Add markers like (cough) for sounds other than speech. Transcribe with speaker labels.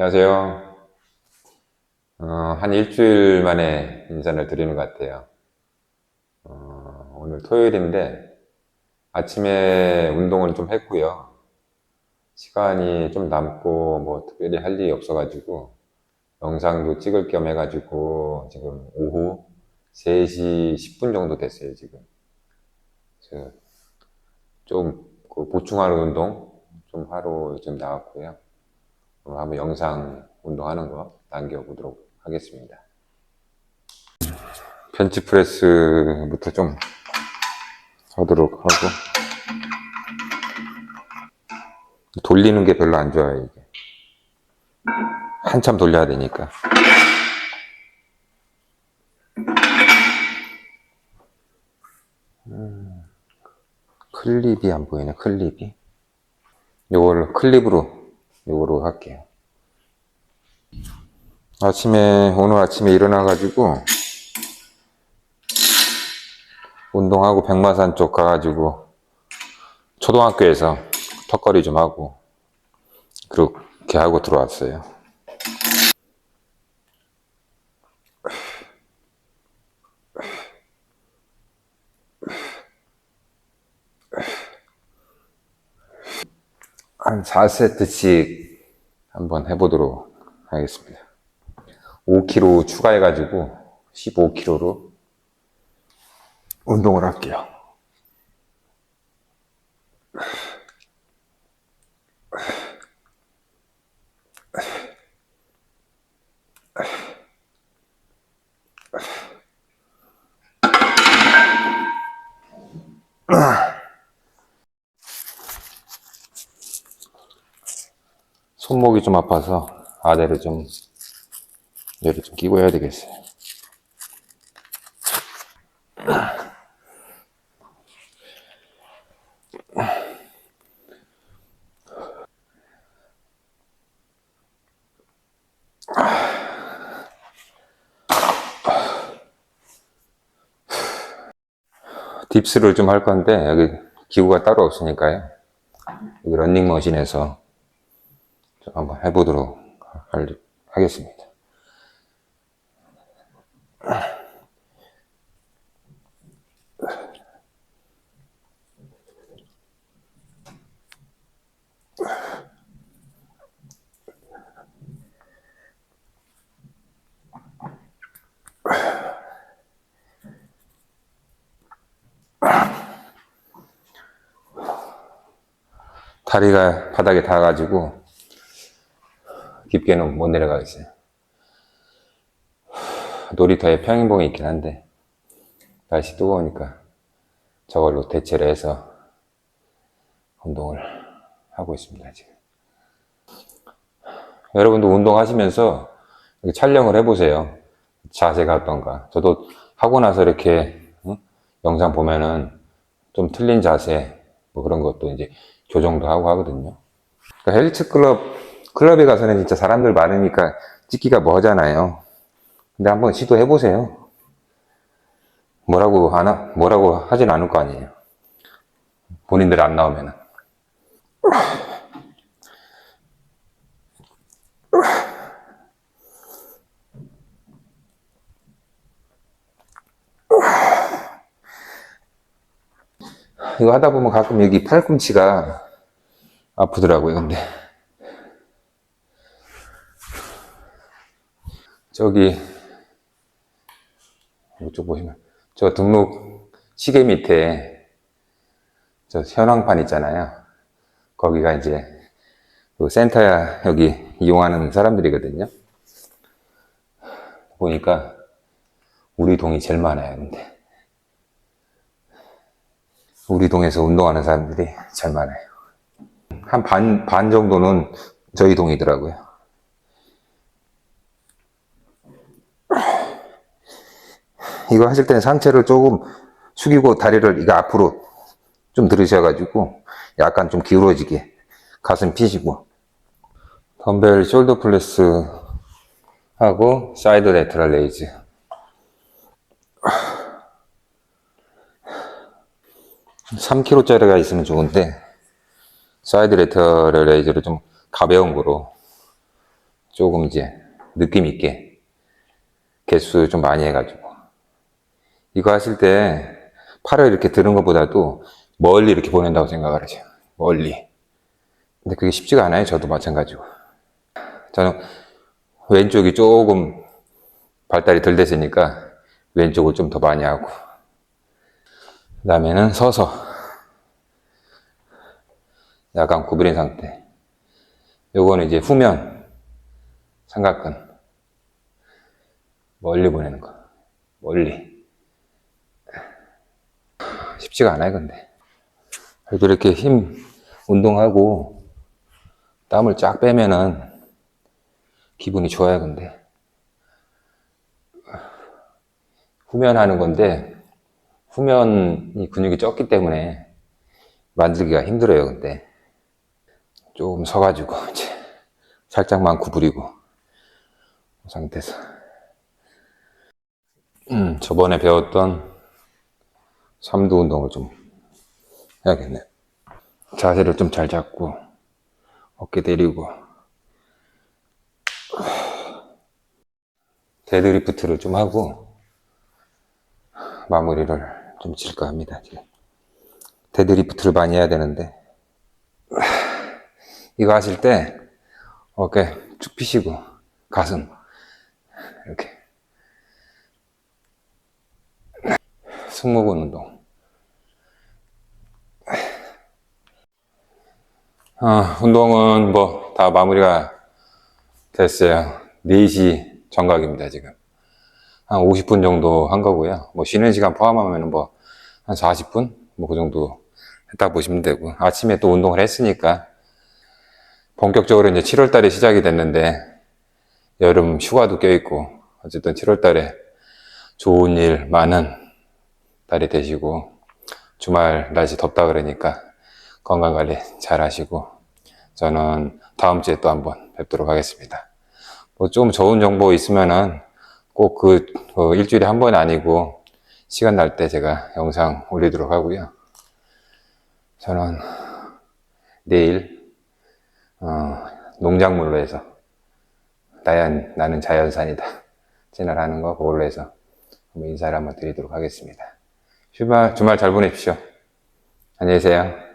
Speaker 1: 안녕하세요. 어, 한 일주일 만에 인사를 드리는 것 같아요. 어, 오늘 토요일인데 아침에 운동을 좀 했고요. 시간이 좀 남고 뭐 특별히 할 일이 없어가지고 영상도 찍을 겸 해가지고 지금 오후 3시 10분 정도 됐어요, 지금. 그래서 좀그 보충하는 운동 좀 하러 좀 나왔고요. 한번 영상 운동하는 거 남겨보도록 하겠습니다. 벤치프레스부터 좀 하도록 하고. 돌리는 게 별로 안 좋아요 이게. 한참 돌려야 되니까. 음, 클립이 안 보이네 클립이. 요걸 클립으로 요거로 할게요 아침에 오늘 아침에 일어나 가지고 운동하고 백마산 쪽 가가지고 초등학교에서 턱걸이 좀 하고 그렇게 하고 들어왔어요. 한 4세트씩 한번 해보도록 하겠습니다. 5kg 추가해가지고 15kg로 운동을 할게요. 손목이 좀 아파서 아대를 좀 얘를 좀 끼고 해야 되겠어요. 딥스를 좀 할 건데 여기 기구가 따로 없으니까요. 여기 런닝머신에서 좀 한번 해보도록 할- 하겠습니다. 다리가 바닥에 닿아가지고 깊게는 못 내려가겠어요. 놀이터에 평행봉이 있긴 한데 날씨 뜨거우니까 저걸로 대체를 해서 운동을 하고 있습니다 지금. 여러분도 운동하시면서 촬영을 해보세요. 자세가 어떤가. 저도 하고 나서 이렇게 응? 영상 보면은 좀 틀린 자세 뭐 그런 것도 이제 교정도 하고 하거든요. 그러니까 헬스 클럽 클럽에 가서는 진짜 사람들 많으니까 찍기가 뭐하잖아요. 근데 한번 시도해 보세요. 뭐라고 안 하, 뭐라고 하진 않을 거 아니에요. 본인들 안 나오면은. 이거 하다 보면 가끔 여기 팔꿈치가 아프더라고요, 근데. 저기, 이쪽 보시면, 저 등록 시계 밑에 저 현황판 있잖아요. 거기가 이제 그 센터야 여기 이용하는 사람들이거든요. 보니까 우리 동이 제일 많아요, 근데. 우리 동에서 운동하는 사람들이 제일 많아요. 한 반, 반 정도는 저희 동이더라고요. 이거 하실 때는 상체를 조금 숙이고 다리를 이거 앞으로 좀 들으셔가지고 약간 좀 기울어지게 가슴 피시고. 덤벨 숄더 플레스 하고 사이드 레터럴 레이즈. 3kg짜리가 있으면 좋은데 사이드 레터럴 레이저를 좀 가벼운 거로 조금 이제 느낌 있게 개수 좀 많이 해가지고 이거 하실 때 팔을 이렇게 드는 것보다도 멀리 이렇게 보낸다고 생각을 하세요. 멀리. 근데 그게 쉽지가 않아요. 저도 마찬가지고. 저는 왼쪽이 조금 발달이 덜 됐으니까 왼쪽을 좀 더 많이 하고 그 다음에는 서서 약간 구부린 상태 요거는 이제 후면 삼각근 멀리 보내는 거 멀리 쉽지가 않아요 근데. 그래도 이렇게 힘 운동하고 땀을 쫙 빼면은 기분이 좋아요 근데. 후면하는 건데 후면이 근육이 적기 때문에 만들기가 힘들어요 근데. 조금 서가지고 (laughs) 살짝만 구부리고 그 상태에서. 음, 저번에 배웠던 삼두 운동을 좀 해야겠네. 자세를 좀 잘 잡고 어깨 내리고 데드리프트를 좀 하고 마무리를 좀 질까 합니다 지금. 데드리프트를 많이 해야 되는데 이거 하실 때 어깨 쭉 펴시고 가슴 이렇게 승모근 운동. 어, 운동은 뭐 다 마무리가 됐어요. 4시 정각입니다 지금. 한 50분 정도 한 거고요. 뭐 쉬는 시간 포함하면 뭐 한 40분? 뭐 그 정도 했다 보시면 되고. 아침에 또 운동을 했으니까. 본격적으로 이제 7월 달에 시작이 됐는데 여름 휴가도 껴있고 어쨌든 7월 달에 좋은 일 많은 달이 되시고 주말 날씨 덥다 그러니까 건강 관리 잘 하시고 저는 다음 주에 또 한번 뵙도록 하겠습니다. 뭐 좀 좋은 정보 있으면은 꼭그 일주일에 한 번 아니고 시간 날 때 제가 영상 올리도록 하고요. 저는 내일 어, 농작물로 해서 나연, 나는 자연산이다 채널 하는 거 그걸로 해서 인사를 한번 드리도록 하겠습니다. 주말, 주말 잘 보내십시오. 안녕히 계세요.